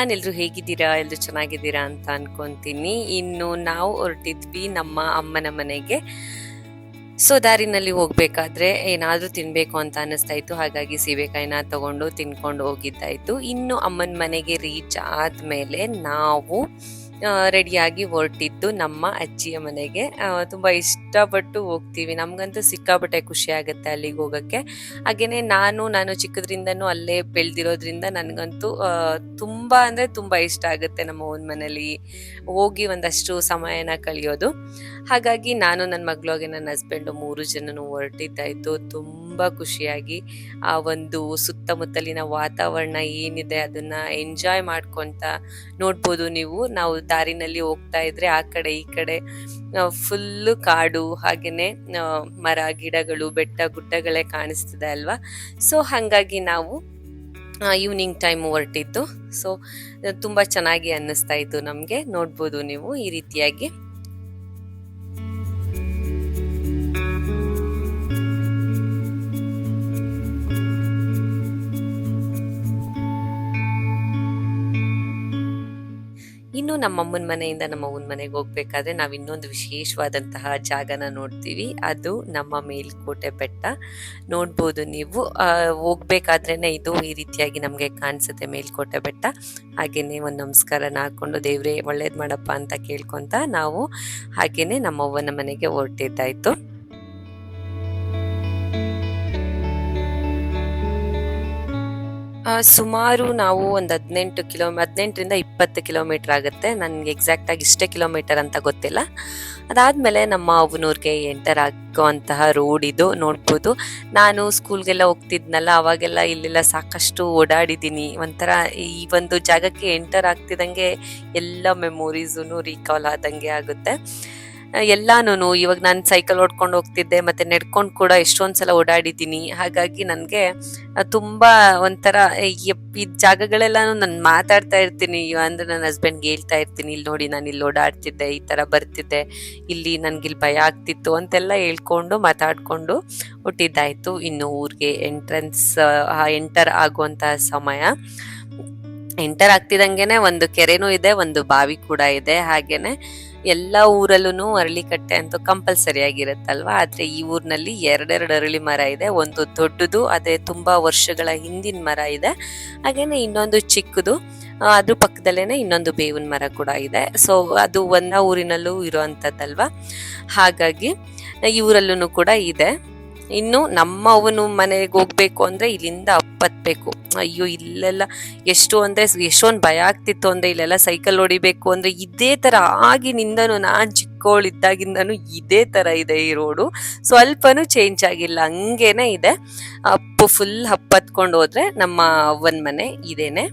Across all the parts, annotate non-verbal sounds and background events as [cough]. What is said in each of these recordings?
Everyone ಎಲ್ರು ಹೇಗಿದ್ದೀರಾ, ಎಲ್ರು ಚೆನ್ನಾಗಿದ್ದೀರಾ ಅಂತ ಅನ್ಕೊಂತೀನಿ. ಇನ್ನು ನಾವು ಹೊರಟಿದ್ವಿ ನಮ್ಮ ಅಮ್ಮನ ಮನೆಗೆ. ಸೊ ದಾರಿನಲ್ಲಿ ಹೋಗ್ಬೇಕಾದ್ರೆ ಏನಾದ್ರೂ ತಿನ್ಬೇಕು ಅಂತ ಅನ್ನಿಸ್ತಾ ಇತ್ತು. ಹಾಗಾಗಿ ಸೀಬೆಕಾಯಿನ ತಗೊಂಡು ತಿನ್ಕೊಂಡು ಹೋಗಿದ್ದಾಯ್ತು. ಇನ್ನು ಅಮ್ಮನ ಮನೆಗೆ ರೀಚ್ ಆದ್ಮೇಲೆ ನಾವು ರೆಡಿಯಾಗಿ ಹೊರಟಿದ್ದು ನಮ್ಮ ಅಜ್ಜಿಯ ಮನೆಗೆ. ತುಂಬ ಇಷ್ಟಪಟ್ಟು ಹೋಗ್ತೀವಿ. ನಮಗಂತೂ ಸಿಕ್ಕಾಪಟ್ಟೆ ಖುಷಿ ಆಗುತ್ತೆ ಅಲ್ಲಿಗೆ ಹೋಗೋಕ್ಕೆ. ಹಾಗೇನೆ ನಾನು ನಾನು ಚಿಕ್ಕದ್ರಿಂದನೂ ಅಲ್ಲೇ ಬೆಳೆದಿರೋದ್ರಿಂದ ನನಗಂತೂ ತುಂಬ ಅಂದರೆ ತುಂಬ ತುಂಬಾ ಇಷ್ಟ ಆಗುತ್ತೆ ನಮ್ಮ ಓನ್ ಮನೇಲಿ ಹೋಗಿ ಒಂದಷ್ಟು ಸಮಯನ ಕಳೆಯೋದು. ಹಾಗಾಗಿ ನಾನು ನನ್ನ ಮಗಳು ಹಾಗೆ ನನ್ನ ಹಸ್ಬೆಂಡು ಮೂರು ಜನನು ಹೊರಟಿದ್ದಾಯಿತು. ತುಂಬ ಖುಷಿಯಾಗಿ ಆ ಒಂದು ಸುತ್ತಮುತ್ತಲಿನ ವಾತಾವರಣ ಏನಿದೆ ಅದನ್ನು ಎಂಜಾಯ್ ಮಾಡ್ಕೊತ ನೋಡ್ಬೋದು ನೀವು. ನಾವು ದಾರಿನಲ್ಲಿ ಹೋಗ್ತಾ ಇದ್ರೆ ಆ ಕಡೆ ಈ ಕಡೆ ಫುಲ್ಲು ಕಾಡು, ಹಾಗೇನೆ ಮರ, ಗಿಡಗಳು, ಬೆಟ್ಟ, ಗುಡ್ಡಗಳೇ ಕಾಣಿಸ್ತಿದೆ ಅಲ್ವಾ? ಸೊ ಹಾಗಾಗಿ ನಾವು ಈವ್ನಿಂಗ್ ಟೈಮ್ ಹೊರಟಿತ್ತು ಸೊ ತುಂಬ ಚೆನ್ನಾಗಿ ಅನ್ನಿಸ್ತಾ ಇತ್ತು ನಮಗೆ. ನೋಡ್ಬೋದು ನೀವು ಈ ರೀತಿಯಾಗಿ. ಇನ್ನು ನಮ್ಮ ಅಮ್ಮನ ಮನೆಯಿಂದ ನಮ್ಮ ಅವ್ವನ ಮನೆಗೆ ಹೋಗ್ಬೇಕಾದ್ರೆ ನಾವು ಇನ್ನೊಂದು ವಿಶೇಷವಾದಂತಹ ಜಾಗನ ನೋಡ್ತೀವಿ. ಅದು ನಮ್ಮ ಮೇಲ್ಕೋಟೆ ಬೆಟ್ಟ. ನೋಡ್ಬೋದು ನೀವು. ಹೋಗ್ಬೇಕಾದ್ರೇನೆ ಇದು ಈ ರೀತಿಯಾಗಿ ನಮಗೆ ಕಾಣಿಸುತ್ತೆ ಮೇಲ್ಕೋಟೆ ಬೆಟ್ಟ. ಹಾಗೆಯೇ ಒಂದು ನಮಸ್ಕಾರನ ಹಾಕೊಂಡು ದೇವ್ರೆ ಒಳ್ಳೇದು ಮಾಡಪ್ಪ ಅಂತ ಕೇಳ್ಕೊತ ನಾವು ಹಾಗೆಯೇ ನಮ್ಮ ಅವ್ವನ ಮನೆಗೆ ಹೊರಟಿದ್ದಾಯ್ತು. ಸುಮಾರು ನಾವು ಒಂದು ಹದಿನೆಂಟು ಕಿಲೋ, ಹದಿನೆಂಟರಿಂದ ಇಪ್ಪತ್ತು ಕಿಲೋಮೀಟರ್ ಆಗುತ್ತೆ. ನನಗೆ ಎಕ್ಸಾಕ್ಟ್ ಆಗಿ ಇಷ್ಟೇ ಕಿಲೋಮೀಟರ್ ಅಂತ ಗೊತ್ತಿಲ್ಲ. ಅದಾದಮೇಲೆ ನಮ್ಮ ಅವನೂರಿಗೆ ಎಂಟರ್ ಆಗುವಂತಹ ರೋಡ್ ಇದು ನೋಡ್ಬೋದು. ನಾನು ಸ್ಕೂಲ್ಗೆಲ್ಲ ಹೋಗ್ತಿದ್ನಲ್ಲ, ಅವಾಗೆಲ್ಲ ಇಲ್ಲೆಲ್ಲ ಸಾಕಷ್ಟು ಓಡಾಡಿದ್ದೀನಿ. ಒಂಥರ ಈ ಒಂದು ಜಾಗಕ್ಕೆ ಎಂಟರ್ ಆಗ್ತಿದ್ದಂಗೆ ಎಲ್ಲ ಮೆಮೊರೀಸೂ ರೀಕಾಲ್ ಆದಂಗೆ ಆಗುತ್ತೆ. ಎಲ್ಲಾನು ಇವಾಗ ನಾನು ಸೈಕಲ್ ಓಡ್ಕೊಂಡು ಹೋಗ್ತಿದ್ದೆ, ಮತ್ತೆ ನಡ್ಕೊಂಡು ಕೂಡ ಎಷ್ಟೊಂದು ಸಲ ಓಡಾಡಿದ್ದೀನಿ. ಹಾಗಾಗಿ ನನಗೆ ತುಂಬಾ ಒಂಥರ ಈ ಜಾಗಗಳೆಲ್ಲಾನು ನಾನು ಮಾತಾಡ್ತಾ ಇರ್ತೀನಿ. ಅಂದ್ರೆ ನನ್ನ ಹಸ್ಬೆಂಡ್ಗೆ ಹೇಳ್ತಾ ಇರ್ತೀನಿ ಇಲ್ಲಿ ನೋಡಿ, ನಾನು ಇಲ್ಲಿ ಓಡಾಡ್ತಿದ್ದೆ, ಈ ತರ ಬರ್ತಿದ್ದೆ, ಇಲ್ಲಿ ನನ್ಗೆ ಇಲ್ಲಿ ಭಯ ಆಗ್ತಿತ್ತು, ಅಂತೆಲ್ಲ ಹೇಳ್ಕೊಂಡು ಮಾತಾಡ್ಕೊಂಡು ಹುಟ್ಟಿದ್ದಾಯ್ತು. ಇನ್ನು ಊರಿಗೆ ಎಂಟ್ರೆನ್ಸ್ ಎಂಟರ್ ಆಗುವಂತಹ ಸಮಯ. ಎಂಟರ್ ಆಗ್ತಿದಂಗೆನೆ ಒಂದು ಕೆರೆನೂ ಇದೆ, ಒಂದು ಬಾವಿ ಕೂಡ ಇದೆ. ಹಾಗೇನೆ ಎಲ್ಲ ಊರಲ್ಲೂ ಅರಳಿಕಟ್ಟೆ ಅಂತೂ ಕಂಪಲ್ಸರಿ ಆಗಿರುತ್ತಲ್ವಾ? ಆದ್ರೆ ಈ ಊರಿನಲ್ಲಿ ಎರಡೆರಡು ಅರಳಿ ಮರ ಇದೆ. ಒಂದು ದೊಡ್ಡದು, ಅದೇ ತುಂಬಾ ವರ್ಷಗಳ ಹಿಂದಿನ ಮರ ಇದೆ. ಹಾಗೇನೆ ಇನ್ನೊಂದು ಚಿಕ್ಕದು ಅದ್ರ ಪಕ್ಕದಲ್ಲೇನೆ ಇನ್ನೊಂದು ಬೇವಿನ ಮರ ಕೂಡ ಇದೆ. ಸೊ ಅದು ಒಂದ ಊರಿನಲ್ಲೂ ಇರುವಂತದ್ದಲ್ವಾ? ಹಾಗಾಗಿ ಈ ಊರಲ್ಲೂ ಕೂಡ ಇದೆ. ಇನ್ನು ನಮ್ಮ ಅವನು ಮನೆಗೆ ಹೋಗ್ಬೇಕು ಅಂದ್ರೆ ಇಲ್ಲಿಂದ ಅಪ್ಪತ್ಬೇಕು ಅಯ್ಯೋ, ಇಲ್ಲೆಲ್ಲ ಎಷ್ಟು ಅಂದ್ರೆ ಎಷ್ಟೊಂದು ಭಯ ಆಗ್ತಿತ್ತು ಅಂದ್ರೆ ಇಲ್ಲೆಲ್ಲ ಸೈಕಲ್ ಹೊಡಿಬೇಕು ಅಂದ್ರೆ ಇದೇ ತರ ಆಗಿನಿಂದನು ನಾನು ಚಿಕ್ಕವಳಿದ್ದಾಗಿಂದನು ಇದೇ ತರ ಇದೆ ಈ ರೋಡು ಸ್ವಲ್ಪನೂ ಚೇಂಜ್ ಆಗಿಲ್ಲ. ಹಂಗೇನೆ ಇದೆ. ಅಪ್ಪು ಫುಲ್ ಹಪ್ಪತ್ಕೊಂಡು ಹೋದ್ರೆ ನಮ್ಮ ಅವ್ವನ ಮನೆ ಇದೇನೆ.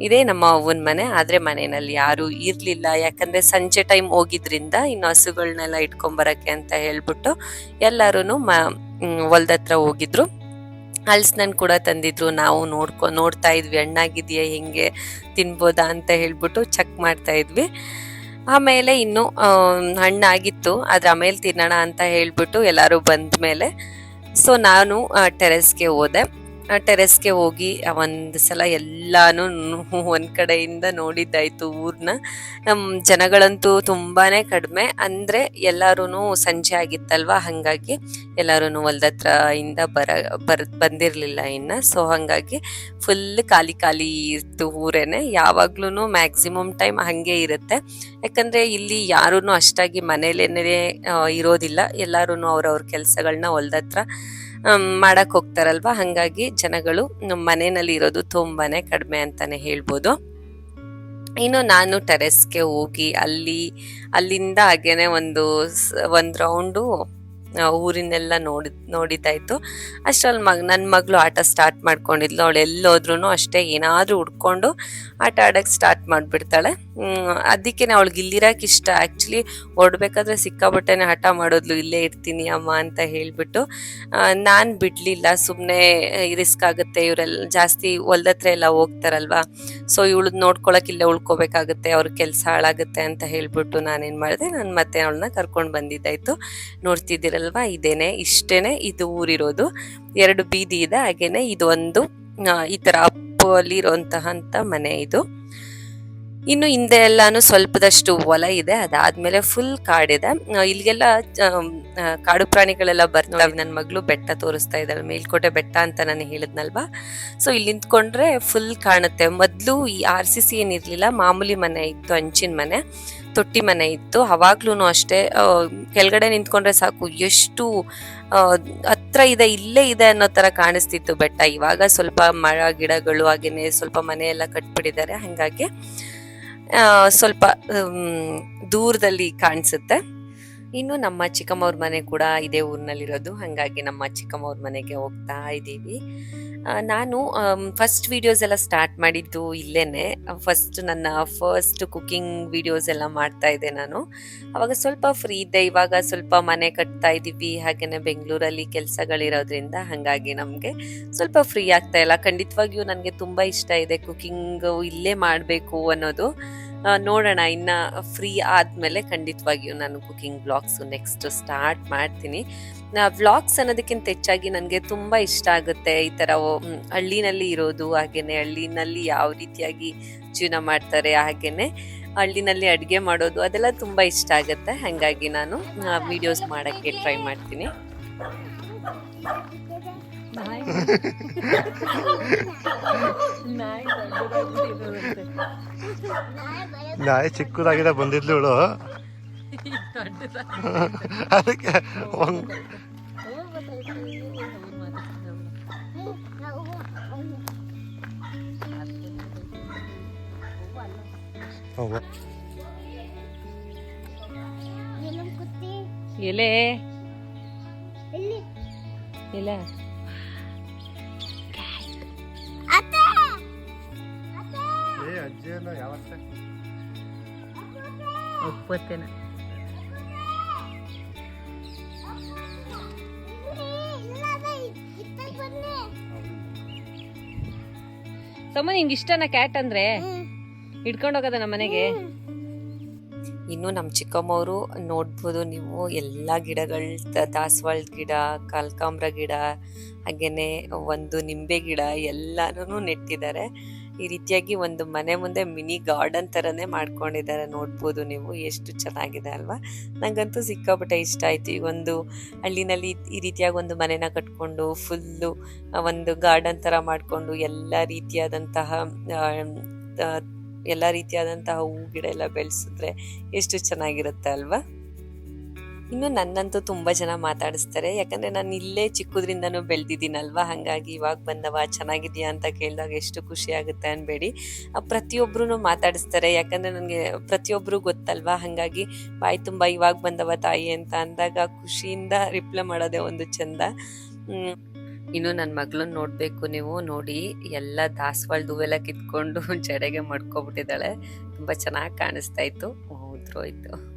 ಇದೇ ನಮ್ಮ ಅವ್ವನ ಮನೆ. ಆದ್ರೆ ಮನೆಯಲ್ಲಿ ಯಾರು ಇರ್ಲಿಲ್ಲ. ಯಾಕಂದ್ರೆ ಸಂಜೆ ಟೈಮ್ ಹೋಗಿದ್ರಿಂದ ಇನ್ನು ಹಸುಗಳನ್ನೆಲ್ಲ ಇಟ್ಕೊಂಬರಕ್ಕೆ ಅಂತ ಹೇಳ್ಬಿಟ್ಟು ಎಲ್ಲಾರು ಮ ಹತ್ರ ಹೋಗಿದ್ರು. ಹಲ್ಸ್ನನ್ ಕೂಡ ತಂದಿದ್ರು. ನಾವು ನೋಡ್ಕೊ, ನೋಡ್ತಾ ಇದ್ವಿ ಹಣ್ಣಾಗಿದೆಯಾ ಹೆಂಗೆ? ತಿನ್ಬೋದಾ? ಅಂತ ಹೇಳ್ಬಿಟ್ಟು ಚೆಕ್ ಮಾಡ್ತಾ ಇದ್ವಿ. ಆಮೇಲೆ ಇನ್ನು ಹಣ್ಣಾಗಿತ್ತು ಅದ್ರ ಆಮೇಲೆ ತಿನ್ನೋಣ ಅಂತ ಹೇಳ್ಬಿಟ್ಟು ಎಲ್ಲರೂ ಬಂದ ಮೇಲೆ ಸೊ ನಾನು ಟೆರೆಸ್ಗೆ ಹೋದೆ. ಟೆರೆಸ್ಗೆ ಹೋಗಿ ಒಂದು ಸಲ ಎಲ್ಲಾನು [laughs] ಒಂದು ಕಡೆಯಿಂದ ನೋಡಿದ್ದಾಯಿತು ಊರನ್ನ ನಮ್ಮ ಜನಗಳಂತೂ ತುಂಬಾನೇ ಕಡಿಮೆ. ಅಂದ್ರೆ ಎಲ್ಲರೂ ಸಂಜೆ ಆಗಿತ್ತಲ್ವಾ? ಹಂಗಾಗಿ ಎಲ್ಲಾರು ಹೊಲ್ದತ್ರ ಇಂದ ಬರ, ಬರ್, ಬಂದಿರಲಿಲ್ಲ ಇನ್ನ. ಸೊ ಹಂಗಾಗಿ ಫುಲ್ ಖಾಲಿ ಖಾಲಿ ಇತ್ತು ಊರೇನೆ. ಯಾವಾಗ್ಲೂ ಮ್ಯಾಕ್ಸಿಮಮ್ ಟೈಮ್ ಹಂಗೆ ಇರುತ್ತೆ. ಯಾಕಂದ್ರೆ ಇಲ್ಲಿ ಯಾರೂ ಅಷ್ಟಾಗಿ ಮನೇಲೇನೇ ಇರೋದಿಲ್ಲ. ಎಲ್ಲರೂ ಅವ್ರವ್ರ ಕೆಲಸಗಳನ್ನ ಹೊಲ್ದತ್ರ ಮಾಡಕ್ ಹೋಗ್ತಾರಲ್ವಾ? ಹಂಗಾಗಿ ಜನಗಳು ಮನೆಯಲ್ಲಿ ಇರೋದು ತುಂಬಾನೇ ಕಡಿಮೆ ಅಂತಾನೆ ಹೇಳ್ಬೋದು. ಇನ್ನು ನಾನು ಟೆರೆಸ್ಗೆ ಹೋಗಿ ಅಲ್ಲಿ ಅಲ್ಲಿಂದ ಹಾಗೇನೆ ಒಂದು ಒಂದ್ ರೌಂಡು ಊರಿನೆಲ್ಲ ನೋಡಿ, ನೋಡಿದ್ದಾಯಿತು. ಅಷ್ಟ್ರಲ್ಲಿ ಮಗ ನನ್ನ ಮಗಳು ಆಟ ಸ್ಟಾರ್ಟ್ ಮಾಡ್ಕೊಂಡಿದ್ಲು. ಅವಳು ಎಲ್ಲೋದ್ರೂ ಅಷ್ಟೇ, ಏನಾದರೂ ಹುಡ್ಕೊಂಡು ಆಟ ಆಡೋಕ್ಕೆ ಸ್ಟಾರ್ಟ್ ಮಾಡಿಬಿಡ್ತಾಳೆ. ಅದಕ್ಕೆ ಅವಳಿಗೆ ಇಲ್ಲಿರೋಕೆ ಇಷ್ಟ. ಆ್ಯಕ್ಚುಲಿ ಓಡಬೇಕಾದ್ರೆ ಸಿಕ್ಕಾಬಟ್ಟೆನೆ ಹಠ ಮಾಡೋದ್ಲು, ಇಲ್ಲೇ ಇರ್ತೀನಿ ಅಮ್ಮ ಅಂತ ಹೇಳಿಬಿಟ್ಟು. ನಾನು ಬಿಡಲಿಲ್ಲ ಸುಮ್ಮನೆ ರಿಸ್ಕ್ ಆಗುತ್ತೆ ಇವರೆಲ್ಲ ಜಾಸ್ತಿ ಹೊಲ್ದತ್ರ ಎಲ್ಲ ಹೋಗ್ತಾರಲ್ವಾ. ಸೊ ಇವಳು ನೋಡ್ಕೊಳಕ್ಕೆ ಇಲ್ಲೇ ಉಳ್ಕೋಬೇಕಾಗುತ್ತೆ, ಅವ್ರ ಕೆಲಸ ಹಾಳಾಗುತ್ತೆ ಅಂತ ಹೇಳ್ಬಿಟ್ಟು ನಾನೇನು ಮಾಡಿದೆ, ನಾನು ಮತ್ತೆ ಅವಳನ್ನ ಕರ್ಕೊಂಡು ಬಂದಿದ್ದಾಯ್ತು. ನೋಡ್ತಿದ್ದೀರಲ್ವಾ ಇದೇನೆ ಇಷ್ಟೇನೆ ಇದು ಊರಿರೋದು. ಎರಡು ಬೀದಿ ಇದೆ ಹಾಗೇನೆ ಇದು ಒಂದು ಈ ತರ ಅಪ್ಪು ಅಲ್ಲಿ ಇರುವಂತಹ ಮನೆ ಇದು. ಇನ್ನು ಹಿಂದೆ ಎಲ್ಲಾನು ಸ್ವಲ್ಪದಷ್ಟು ಹೊಲ ಇದೆ ಅದಾದ್ಮೇಲೆ ಫುಲ್ ಕಾಡಿದೆ ಇಲ್ಲಿಗೆಲ್ಲ ಕಾಡು ಪ್ರಾಣಿಗಳೆಲ್ಲ ಬರ್ತಾವೆ. ನನ್ನ ಮಗಳು ಬೆಟ್ಟ ತೋರಿಸ್ತಾ ಇದ್ದಾಳೆ ಮೇಲ್ಕೋಟೆ ಬೆಟ್ಟ ಅಂತ ನಾನು ಹೇಳಿದ್ನಲ್ವಾ? ಸೊ ಇಲ್ಲಿ ನಿಂತ್ಕೊಂಡ್ರೆ ಫುಲ್ ಕಾಣುತ್ತೆ. ಮೊದಲು ಈ ಆರ್ ಸಿ ಸಿ ಏನಿರ್ಲಿಲ್ಲ ಮಾಮೂಲಿ ಮನೆ ಇತ್ತು ಹಂಚಿನ ಮನೆ. ತೊಟ್ಟಿ ಮನೆ ಇತ್ತು. ಅವಾಗ್ಲೂ ಅಷ್ಟೇ ಕೆಳಗಡೆ ನಿಂತ್ಕೊಂಡ್ರೆ ಸಾಕು, ಎಷ್ಟು ಹತ್ರ ಇದೆ, ಇಲ್ಲೇ ಇದೆ ಅನ್ನೋ ತರ ಕಾಣಿಸ್ತಿತ್ತು ಬೆಟ್ಟ. ಇವಾಗ ಸ್ವಲ್ಪ ಮರ, ಗಿಡಗಳು ಹಾಗೇನೆ ಸ್ವಲ್ಪ ಮನೆ ಎಲ್ಲ ಕಟ್ಬಿಟ್ಟಿದ್ದಾರೆ. ಹಂಗಾಗಿ ಸ್ವಲ್ಪ ದೂರದಲ್ಲಿ ಕಾಣಿಸುತ್ತೆ. ಇನ್ನು ನಮ್ಮ ಚಿಕ್ಕಮ್ಮವ್ರ ಮನೆ ಕೂಡ ಇದೇ ಊರಿನಲ್ಲಿರೋದು. ಹಾಗಾಗಿ ನಮ್ಮ ಚಿಕ್ಕಮ್ಮವ್ರ ಮನೆಗೆ ಹೋಗ್ತಾ ಇದ್ದೀವಿ. ನಾನು ಫಸ್ಟ್ ವಿಡಿಯೋಸ್ ಎಲ್ಲ ಸ್ಟಾರ್ಟ್ ಮಾಡಿದ್ದು ಇಲ್ಲೇನೆ. ಫಸ್ಟ್ ನನ್ನ ಫಸ್ಟ್ ಕುಕಿಂಗ್ ವಿಡಿಯೋಸ್ ಎಲ್ಲ ಮಾಡ್ತಾ ಇದ್ದೆ ನಾನು. ಅವಾಗ ಸ್ವಲ್ಪ ಫ್ರೀ ಇದ್ದೆ. ಇವಾಗ ಸ್ವಲ್ಪ ಮನೆ ಕಟ್ತಾ ಇದ್ದೀವಿ. ಹಾಗೇನೆ ಬೆಂಗಳೂರಲ್ಲಿ ಕೆಲಸಗಳಿರೋದ್ರಿಂದ ಹಾಗಾಗಿ ನಮಗೆ ಸ್ವಲ್ಪ ಫ್ರೀ ಆಗ್ತಾ ಇಲ್ಲ. ಖಂಡಿತವಾಗಿಯೂ ನನಗೆ ತುಂಬ ಇಷ್ಟ ಇದೆ. ಕುಕ್ಕಿಂಗು ಇಲ್ಲೇ ಮಾಡಬೇಕು ಅನ್ನೋದು. ನೋಡೋಣ. ಇನ್ನು ಫ್ರೀ ಆದಮೇಲೆ ಖಂಡಿತವಾಗಿಯೂ ನಾನು ಕುಕಿಂಗ್ ಬ್ಲಾಗ್ಸು ನೆಕ್ಸ್ಟ್ ಸ್ಟಾರ್ಟ್ ಮಾಡ್ತೀನಿ. ವ್ಲಾಗ್ಸ್ ಅನ್ನೋದಕ್ಕಿಂತ ಹೆಚ್ಚಾಗಿ ನನಗೆ ತುಂಬ ಇಷ್ಟ ಆಗುತ್ತೆ ಈ ಥರ ಹಳ್ಳಿನಲ್ಲಿ ಇರೋದು ಹಾಗೆಯೇ ಹಳ್ಳಿನಲ್ಲಿ ಯಾವ ರೀತಿಯಾಗಿ ಜೀವನ ಮಾಡ್ತಾರೆ ಹಾಗೆಯೇ ಹಳ್ಳಿನಲ್ಲಿ ಅಡುಗೆ ಮಾಡೋದು, ಅದೆಲ್ಲ ತುಂಬ ಇಷ್ಟ ಆಗುತ್ತೆ. ಹಾಗಾಗಿ ನಾನು ವೀಡಿಯೋಸ್ ಮಾಡೋಕ್ಕೆ ಟ್ರೈ ಮಾಡ್ತೀನಿ. ನಾಯಿ ಚಿಕ್ಕದಾಗಿದೆ ಬಂದಿದ್ಲು ಇವಳು. ಅದಕ್ಕೆ. ಎಲೆ. ಎಲೆ. ಏ ಅಜ್ಜಿ ಅಲ್ಲ ಯಾವತ್ತೆ ಒಪ್ಪತ್ತೇನ. ಸಮ ನಿಂಗೆ ಇಷ್ಟನ ಕ್ಯಾಟ್ ಅಂದ್ರೆ? ಹಿಡ್ಕೊಂಡು ಹೋಗೋದ ನಮ್ಮ ಮನೆಗೆ? ಇನ್ನು ನಮ್ಮ ಚಿಕ್ಕಮ್ಮವರು ನೋಡ್ಬೋದು ನೀವು. ಎಲ್ಲ ಗಿಡಗಳ ದಾಸವಾಳದ ಗಿಡ ಕಲ್ಕಾಂಬ್ರ ಗಿಡ ಹಾಗೇನೆ ಒಂದು ನಿಂಬೆ ಗಿಡ ಎಲ್ಲಾನು ನೆಟ್ಟಿದ್ದಾರೆ. ಈ ರೀತಿಯಾಗಿ ಒಂದು ಮನೆ ಮುಂದೆ ಮಿನಿ ಗಾರ್ಡನ್ ಥರನೇ ಮಾಡ್ಕೊಂಡಿದ್ದಾರೆ. ನೋಡ್ಬೋದು ನೀವು ಎಷ್ಟು ಚೆನ್ನಾಗಿದೆ ಅಲ್ವಾ? ನಂಗಂತೂ ಸಿಕ್ಕಾಪಟ್ಟೆ ಇಷ್ಟ ಆಯ್ತು. ಈ ಒಂದು ಹಳ್ಳಿನಲ್ಲಿ ಈ ರೀತಿಯಾಗಿ ಒಂದು ಮನೆನ ಕಟ್ಕೊಂಡು ಫುಲ್ಲು ಒಂದು ಗಾರ್ಡನ್ ಥರ ಮಾಡಿಕೊಂಡು ಎಲ್ಲ ರೀತಿಯಾದಂತಹ ಎಲ್ಲ ರೀತಿಯಾದಂತಹ ಹೂ ಗಿಡ ಎಲ್ಲ ಬೆಳೆಸಿದ್ರೆ ಎಷ್ಟು ಚೆನ್ನಾಗಿರುತ್ತೆ ಅಲ್ವಾ? ಇನ್ನು ನನ್ನಂತೂ ತುಂಬ ಜನ ಮಾತಾಡಿಸ್ತಾರೆ. ಯಾಕಂದ್ರೆ ನಾನು ಇಲ್ಲೇ ಚಿಕ್ಕದ್ರಿಂದನೂ ಬೆಳೆದಿದ್ದೀನಲ್ವಾ? ಹಾಗಾಗಿ ಇವಾಗ ಬಂದವ ಚೆನ್ನಾಗಿದೆಯಾ ಅಂತ ಕೇಳಿದಾಗ ಎಷ್ಟು ಖುಷಿ ಆಗುತ್ತೆ ಅನ್ಬೇಡಿ. ಆ, ಪ್ರತಿಯೊಬ್ರು ಮಾತಾಡಿಸ್ತಾರೆ. ಯಾಕಂದ್ರೆ ನನಗೆ ಪ್ರತಿಯೊಬ್ಬರು ಗೊತ್ತಲ್ವಾ? ಹಾಗಾಗಿ ಬಾಯಿ ತುಂಬ ಇವಾಗ ಬಂದವ ತಾಯಿ ಅಂತ ಅಂದಾಗ ಖುಷಿಯಿಂದ ರಿಪ್ಲೈ ಮಾಡೋದೇ ಒಂದು ಚಂದ. ಇನ್ನು ನನ್ನ ಮಗಳನ್ನ ನೋಡಬೇಕು ನೀವು. ನೋಡಿ ಎಲ್ಲ ದಾಸವಾಳದ ಹೂವೆಲ್ಲ ಕಿತ್ಕೊಂಡು [laughs] ಜಡೆಗೆ ಮಾಡ್ಕೊಬಿಟ್ಟಿದ್ದಾಳೆ. ತುಂಬ ಚೆನ್ನಾಗಿ ಕಾಣಿಸ್ತಾ ಇತ್ತು.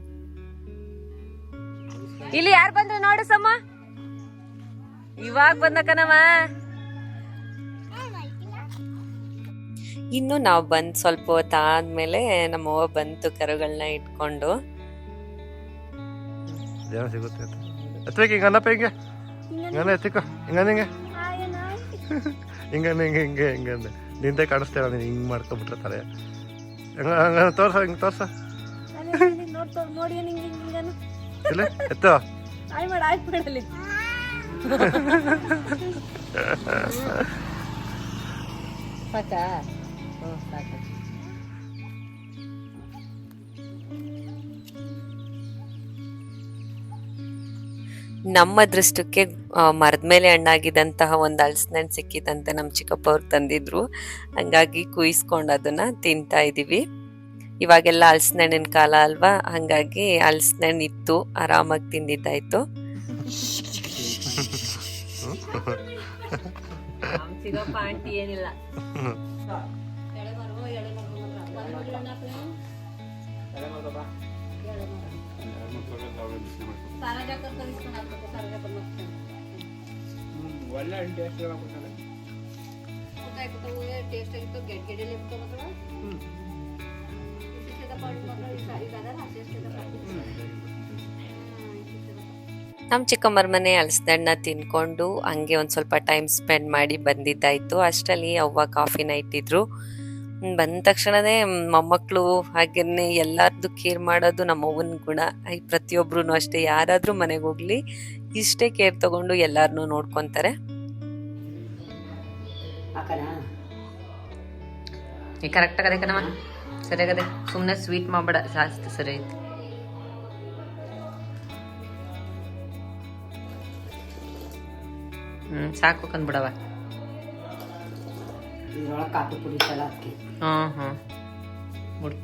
ಇಲ್ಲಿ ಯಾರು ಬಂದ್ರು ನೋಡು ಸಮ್ಮ. ಇವಾಗ ಬಂದ ಕಣವ ಇನ್ನು ನಾವು ಬಂದ್ ಸ್ವಲ್ಪ ಹೊತ್ತಾದ್ಮೇಲೆ ನಮ್ಮವ್ವ ಬಂತು ಕರುಗಳನ್ನ ಇಟ್ಕೊಂಡು. ಏನೋ ಸಿಗುತ್ತೆ. ಎತ್ತಬೇಕು ಹಿಂಗ ಅನ್ನಪ್ಪ ಹಿಂಗೆ? ಹಿಂಗನ್ನ ಎತ್ತಿಕೋ ಹಿಂಗಂದ ಹಿಂಗೆ ಹಿಂಗೆ? ಹಿಂಗೆ ನಿಂದೆ ಕಾಣಿಸ್ತೇವ ನೀನು ಹಿಂಗೆ ಮಾಡ್ಕೊಬಿಟ್ಟಿರ್ತಾರೆ ಹಂಗ ಹಂಗ ತೋರ್ಸ ಹಿಂಗೆ ತೋರ್ಸ. ನೋಡಿ ಇಲ್ಲ? ಎತ್ತೋ? ನಮ್ಮ ಅದೃಷ್ಟಕ್ಕೆ ಮರದ ಮೇಲೆ ಹಣ್ಣಾಗಿದ್ದಂತಹ ಒಂದು ಅಳಸನ ಸಿಕ್ಕಿದಂತೆ ನಮ್ಮ ಚಿಕ್ಕಪ್ಪ ಅವ್ರು ತಂದಿದ್ರು. ಹಂಗಾಗಿ ಕುಯಿಸ್ಕೊಂಡು ಅದನ್ನ ತಿಂತಾ ಇದೀವಿ. ಇವಾಗೆಲ್ಲ ಹಣ್ಣಿನ ಕಾಲ ಅಲ್ವಾ? ಹಂಗಾಗಿ ಹಣ್ಣು ಇತ್ತು ಆರಾಮಾಗಿ ತಿಂದಿದ್ದಾಯ್ತು. ಒಳ್ಳೆ ಟೇಸ್ಟ್ ಟೇಸ್ಟ್ ಆಗಿತ್ತು ಗೆಡ್ ನಮ್ಮ ಚಿಕ್ಕಮ್ಮರ ಮನೆ ಹಲಸದಣ್ಣ ತಿನ್ಕೊಂಡು ಹಂಗೆ ಒಂದು ಸ್ವಲ್ಪ ಟೈಮ್ ಸ್ಪೆಂಡ್ ಮಾಡಿ ಬಂದಿದ್ದಾಯಿತು. ಅಷ್ಟರಲ್ಲಿ ಅವ್ವ ಕಾಫಿನ ಇಟ್ಟಿದ್ರು ಬಂದ ತಕ್ಷಣವೇ ಮೊಮ್ಮಕ್ಕಳು ಹಾಗೇನೆ ಎಲ್ಲರದ್ದು ಕೇರ್ ಮಾಡೋದು ನಮ್ಮ ಗುಣ. ಐ ಪ್ರತಿಯೊಬ್ರು ಅಷ್ಟೇ, ಯಾರಾದರೂ ಮನೆಗೆ ಹೋಗ್ಲಿ, ಇಷ್ಟೇ ಕೇರ್ ತಗೊಂಡು ಎಲ್ಲರನ್ನೂ ನೋಡ್ಕೊತಾರೆ. ಕಣಮ್ಮ? ಸರಿಯಾಗದೆ ಸುಮ್ಮನೆ ಸ್ವೀಟ್ ಮಾಡಬೇಡ ಜಾಸ್ತಿ ಸರಿ ಐತಿ ಹ್ಞೂ ಸಾಕು ಕಂದ್ಬಿಡವ. ಇದ್ರೊಳಗೆ ಹ್ಮ್ ಹ್ಮ್. ಬಿಡು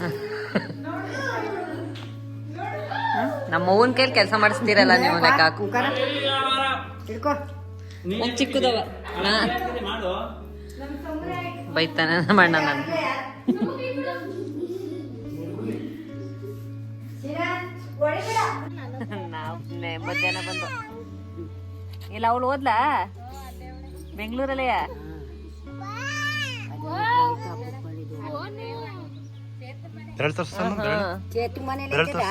[laughs] ನಮ್ಮ ಅವ್ವನ ಕೈಲಿ ಕೆಲಸ ಮಾಡಿಸ್ತೀರಲ್ಲ ನೀವು ಲೆಕ್ಕ ಹಾಕು. ಕುಕ್ಕರ ಹಿಡ್ಕೋ ಒಂದ್ ಚಿಕ್ಕದವ. ಬೈತಾನೆ ನಮ್ಮ ಅಣ್ಣ ನಾನು. ನಾವು ಮಧ್ಯಾಹ್ನ ಬಂದು. ಇಲ್ಲ ಅವಳು ಓದ್ಲಾ? ಬೆಂಗಳೂರಲ್ಲೇ? ಎರಡು ತೋರ್ಸ ಎರಡು. ಇದ್ದೀರಾ?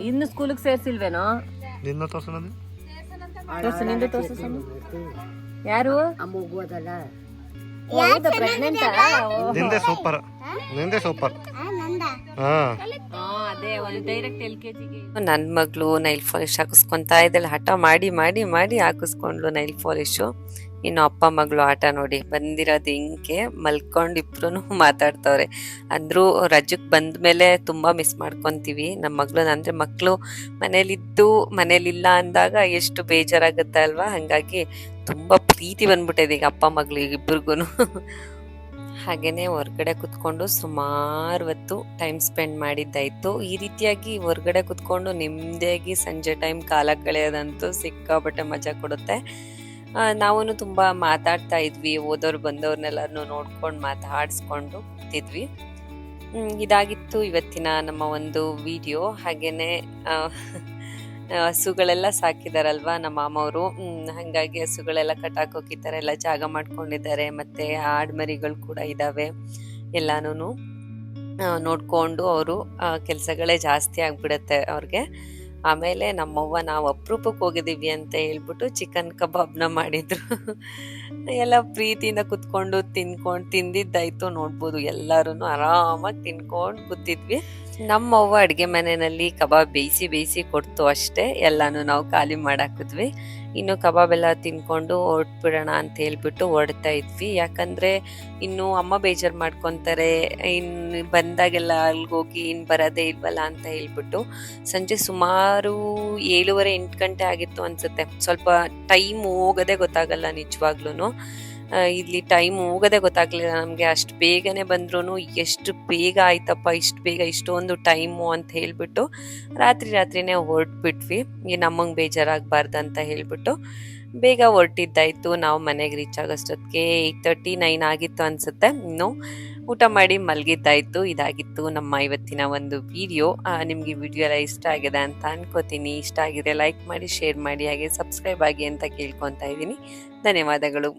ಇನ್ನು ಸ್ಕೂಲಿಗೆ ಸೇರ್ಸಿಲ್ವೇನೋ? ನಿನ್ನ ತೋರ್ಸ ನಾನು ತೋರ್ಸು ನಿಂದು ತೋರ್ಸು ಸಣ್ಣ. ಯಾರು? ಅದಲ್ಲ ಪ್ರೆಗ್ನೆಂಟ್ ನಿಂದೆ ಸೂಪರ್ ನಿಂದೆ ಸೂಪರ್ ಹಾ. ಅದೇ ಒಂದು ಡೈರೆಕ್ಟ್ ಎಲ್ ಕೆ ಜಿಗೆ ನನ್ನ ಮಗಳು ನೈಲ್ ಪಾಲಿಶ್ ಹಾಕಿಸ್ಕೊಂತ ಇದ್ದಲ್ಲ ಹಠ ಮಾಡಿ ಮಾಡಿ ಮಾಡಿ ಹಾಕಿಸ್ಕೊಂಡ್ಲು ನೈಲ್ ಪಾಲಿಶು ಇನ್ನು ಅಪ್ಪ ಮಗಳು ಆಟ ನೋಡಿ ಬಂದಿರೋದು ಹಿಂಗೆ ಮಲ್ಕೊಂಡು ಇಬ್ರು [laughs] ಮಾತಾಡ್ತವ್ರೆ. ಅಂದರೂ ರಜಕ್ಕೆ ಬಂದ ಮೇಲೆ ತುಂಬ ಮಿಸ್ ಮಾಡ್ಕೊತೀವಿ. ನಮ್ಮ ಮಗಳು ಅಂದರೆ ಮಕ್ಕಳು ಮನೇಲಿದ್ದು ಮನೇಲಿಲ್ಲ ಅಂದಾಗ ಎಷ್ಟು ಬೇಜಾರಾಗುತ್ತೆ ಅಲ್ವಾ? ಹಾಗಾಗಿ ತುಂಬ ಪ್ರೀತಿ ಬಂದ್ಬಿಟ್ಟಿದೆ ಈಗ ಅಪ್ಪ ಮಗಳಿಗೆ ಇಬ್ರಿಗೂ [laughs] ಹಾಗೇನೆ ಹೊರಗಡೆ ಕುತ್ಕೊಂಡು ಸುಮಾರು ಹೊತ್ತು ಟೈಮ್ ಸ್ಪೆಂಡ್ ಮಾಡಿದ್ದಾಯ್ತು. ಈ ರೀತಿಯಾಗಿ ಹೊರ್ಗಡೆ ಕುತ್ಕೊಂಡು ನೆಮ್ಮದಿಯಾಗಿ ಸಂಜೆ ಟೈಮ್ ಕಾಲ ಕಳೆಯೋದಂತೂ ಸಿಕ್ಕಾಪಟ್ಟೆ ಮಜಾ ಕೊಡುತ್ತೆ. ನಾವು ತುಂಬ ಮಾತಾಡ್ತಾ ಇದ್ವಿ ಓದೋರು ಬಂದವ್ರನ್ನೆಲ್ಲರನ್ನು ನೋಡ್ಕೊಂಡು ಮಾತಾಡಿಸ್ಕೊಂಡು ಕೂತಿದ್ವಿ. ಇದಾಗಿತ್ತು ಇವತ್ತಿನ ನಮ್ಮ ಒಂದು ವಿಡಿಯೋ. ಹಾಗೇನೆ ಆ, ಹಸುಗಳೆಲ್ಲ ಸಾಕಿದಾರಲ್ವಾ ನಮ್ಮ ಮಾಮವರು. ಹಾಗಾಗಿ ಹಸುಗಳೆಲ್ಲ ಹೋಗಿದ್ದಾರೆ ಎಲ್ಲ ಜಾಗ ಮಾಡ್ಕೊಂಡಿದ್ದಾರೆ ಮತ್ತೆ ಆಡ್ಮರಿಗಳು ಕೂಡ ಇದ್ದಾವೆ ಎಲ್ಲಾನು ನೋಡ್ಕೊಂಡು ಅವರು ಕೆಲಸಗಳೇ ಜಾಸ್ತಿ ಆಗ್ಬಿಡತ್ತೆ ಅವ್ರಿಗೆ. ಆಮೇಲೆ ನಮ್ಮವ್ವ ನಾವು ಅಪರೂಪಕ್ಕೆ ಹೋಗಿದ್ದೀವಿ ಅಂತ ಹೇಳ್ಬಿಟ್ಟು ಚಿಕನ್ ಕಬಾಬ್ನ ಮಾಡಿದ್ರು. ಎಲ್ಲ ಪ್ರೀತಿಯಿಂದ ಕುತ್ಕೊಂಡು ತಿನ್ಕೊಂಡು ತಿಂದಿದ್ದಾಯ್ತು ನೋಡ್ಬೋದು ಎಲ್ಲರೂ ಆರಾಮಾಗಿ ತಿನ್ಕೊಂಡು ಕೂತಿದ್ವಿ. ನಮ್ಮವ್ವ ಅಡುಗೆ ಮನೆಯಲ್ಲಿ ಕಬಾಬ್ ಬೇಯಿಸಿ ಬೇಯಿಸಿ ಕೊಡ್ತು ಅಷ್ಟೇ. ಎಲ್ಲಾನು ನಾವು ಖಾಲಿ ಮಾಡಾಕಿದ್ವಿ. ಇನ್ನು ಕಬಾಬ್ ಎಲ್ಲ ತಿನ್ಕೊಂಡು ಹೊರಟ್ಬಿಡೋಣ ಅಂತ ಹೇಳ್ಬಿಟ್ಟು ಹೊರಡ್ತಾ ಇದ್ವಿ. ಯಾಕಂದ್ರೆ ಇನ್ನು ಅಮ್ಮ ಬೇಜಾರು ಮಾಡ್ಕೊತಾರೆ. ಇನ್ನು ಬಂದಾಗೆಲ್ಲ ಅಲ್ಗೋಗಿ ಇನ್ನು ಬರೋದೇ ಇಲ್ವಲ್ಲ ಅಂತ ಹೇಳ್ಬಿಟ್ಟು ಸಂಜೆ ಸುಮಾರು ಏಳುವರೆ ಎಂಟು ಗಂಟೆ ಆಗಿತ್ತು ಅನ್ಸುತ್ತೆ. ಸ್ವಲ್ಪ ಟೈಮ್ ಹೋಗೋದೇ ಗೊತ್ತಾಗಲ್ಲ ನಿಜವಾಗ್ಲೂ ಇಲ್ಲಿ ಟೈಮ್ ಹೋಗೋದೇ ಗೊತ್ತಾಗ್ಲಿಲ್ಲ ನಮಗೆ. ಅಷ್ಟು ಬೇಗನೆ ಬಂದ್ರೂ ಎಷ್ಟು ಬೇಗ ಆಯ್ತಪ್ಪ, ಇಷ್ಟು ಬೇಗ ಇಷ್ಟೊಂದು ಟೈಮು ಅಂತ ಹೇಳ್ಬಿಟ್ಟು ರಾತ್ರಿ ರಾತ್ರಿನೇ ಹೊರಟ್ಬಿಟ್ವಿ. ಈ ನಮಗೆ ಬೇಜಾರಾಗಬಾರ್ದು ಅಂತ ಹೇಳ್ಬಿಟ್ಟು ಬೇಗ ಹೊರಟಿದ್ದಾಯ್ತು. ನಾವು ಮನೆಗೆ ರೀಚ್ ಆಗೋಷ್ಟೊತ್ತಿಗೆ ಏಯ್ಟ್ ತರ್ಟಿ ನೈನ್ ಆಗಿತ್ತು ಅನ್ಸುತ್ತೆ. ಇನ್ನು ಊಟ ಮಾಡಿ ಮಲಗಿದ್ದಾಯ್ತು. ಇದಾಗಿತ್ತು ನಮ್ಮ ಇವತ್ತಿನ ಒಂದು ವಿಡಿಯೋ ನಿಮಗೆ ವಿಡಿಯೋ ಎಲ್ಲ ಇಷ್ಟ ಆಗಿದೆ ಅಂತ ಅನ್ಕೋತೀನಿ. ಇಷ್ಟ ಆಗಿದೆ ಲೈಕ್ ಮಾಡಿ ಶೇರ್ ಮಾಡಿ, ಹಾಗೆ ಸಬ್ಸ್ಕ್ರೈಬ್ ಆಗಿ ಅಂತ ಕೇಳ್ಕೊತಾ ಇದ್ದೀನಿ. ಧನ್ಯವಾದಗಳು.